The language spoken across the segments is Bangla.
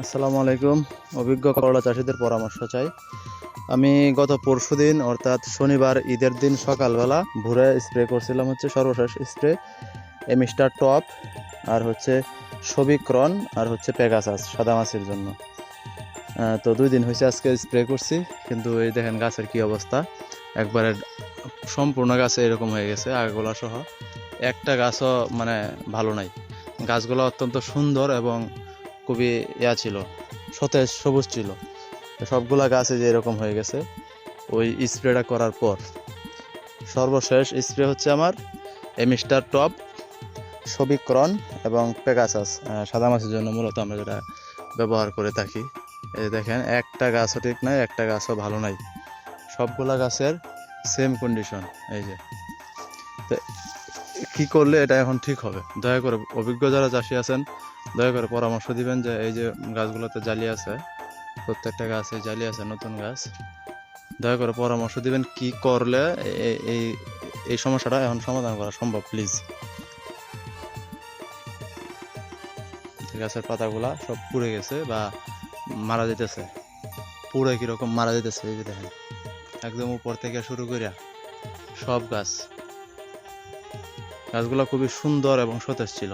আসসালামু আলাইকুম। অভিজ্ঞ করলা চাষিদের পরামর্শ চাই। আমি গত পরশুদিন অর্থাৎ শনিবার ঈদের দিন সকালবেলা ভোরে স্প্রে করছিলাম হচ্ছে সর্বশেষ স্প্রে এমিস্টার টপ, আর হচ্ছে সবিক্রন, আর হচ্ছে পেগাসাস, সাদা মাছের জন্য। তো দুই দিন হয়েছে আজকে স্প্রে করছি, কিন্তু এই দেখেন গাছের কি অবস্থা। একবারে সম্পূর্ণ গাছে এরকম হয়ে গেছে, আগগুলা সহ। একটা গাছও মানে ভালো নাই। গাছগুলো অত্যন্ত সুন্দর এবং খুবই ইয়া ছিল, সতেজ, সবুজ ছিল। সবগুলা গাছে যে এরকম হয়ে গেছে, ওই স্প্রেটা করার পর সর্বশেষ স্প্রে হচ্ছে আমার এমিস্টার টপ সবিক্রন এবং পেগাসাস সাদা মাছের জন্য মূলত আমরা যেটা ব্যবহার করে থাকি। এই দেখেন, একটা গাছও ঠিক নাই, একটা গাছও ভালো নাই। সবগুলা গাছের সেম কন্ডিশন এই যে। তো কি করলে এটা এখন ঠিক হবে? দয়া করে অভিজ্ঞ যারা চাষি আছেন দয়া করে পরামর্শ দিবেন যে এই যে গাছগুলোতে জালি আছে, প্রত্যেকটা গাছে জালি আছে, নতুন গাছ। দয়া করে পরামর্শ দিবেন কি করলে এই এই সমস্যাটা এখন সমাধান করা সম্ভব, প্লিজ। গাছের পাতাগুলা সব পুড়ে গেছে বা মারা যেতেছে। পুড়ে কীরকম মারা যেতেছে, এই যে দেখেন। একদম উপর থেকে শুরু করিয়া সব গাছ। গাছগুলো খুবই সুন্দর এবং সতেজ ছিল।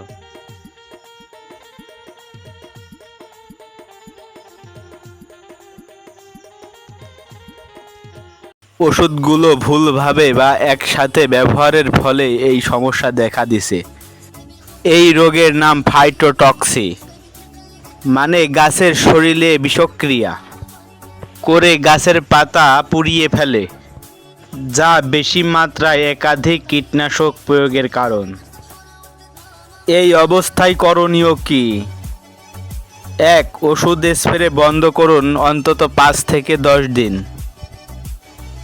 ওষুধগুলো ভুলভাবে বা একসাথে ব্যবহারের ফলে এই সমস্যা দেখা দিছে। এই রোগের নাম ফাইটোটক্সি। মানে গাছের শরীরে বিষক্রিয়া। করে গাছের পাতা পুড়িয়ে ফেলে, যা বেশি মাত্রায় একাধিক কীটনাশক প্রয়োগের কারণ। এই অবস্থায় করণীয় কি? এক, ওষুধ স্প্রে বন্ধ করুন অন্তত পাঁচ থেকে দশ দিন।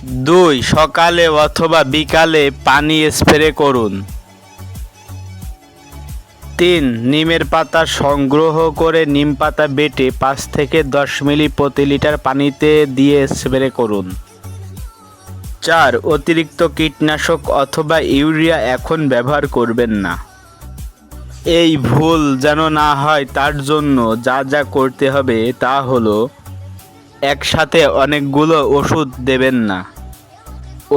দুই, সকালে অথবা বিকালে পানি স্প্রে করুন। তিন, নিমের পাতা সংগ্রহ করে নিম পাতা বেটে পাঁচ থেকে দশ মিলি প্রতি লিটার পানিতে দিয়ে স্প্রে করুন। চার, অতিরিক্ত কীটনাশক অথবা ইউরিয়া এখন ব্যবহার করবেন না। এই ভুল যেন না হয় তার জন্য যা যা করতে হবে তা হলো একসাথে অনেকগুলো ওষুধ দেবেন না।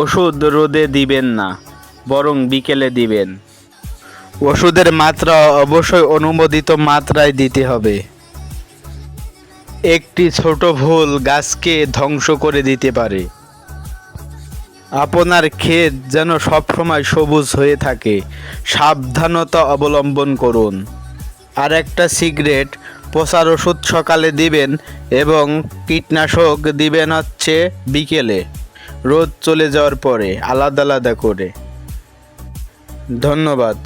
ওষুধ রোদে দিবেন না, বরং বিকেলে দিবেন। ওষুধের মাত্রা অবশ্যই অনুমোদিত মাত্রায় দিতে হবে। একটি ছোট ভুল গাছকে ধ্বংস করে দিতে পারে। আপনার ক্ষেত যেন সবসময় সবুজ হয়ে থাকে, সাবধানতা অবলম্বন করুন। আর একটা সিগারেট পচার ওষুধ সকালে দিবেন এবং কীটনাশক দিবেন হচ্ছে বিকেলে। রোদ চলে যাওয়ার পরে আলাদা আলাদা করে। ধন্যবাদ।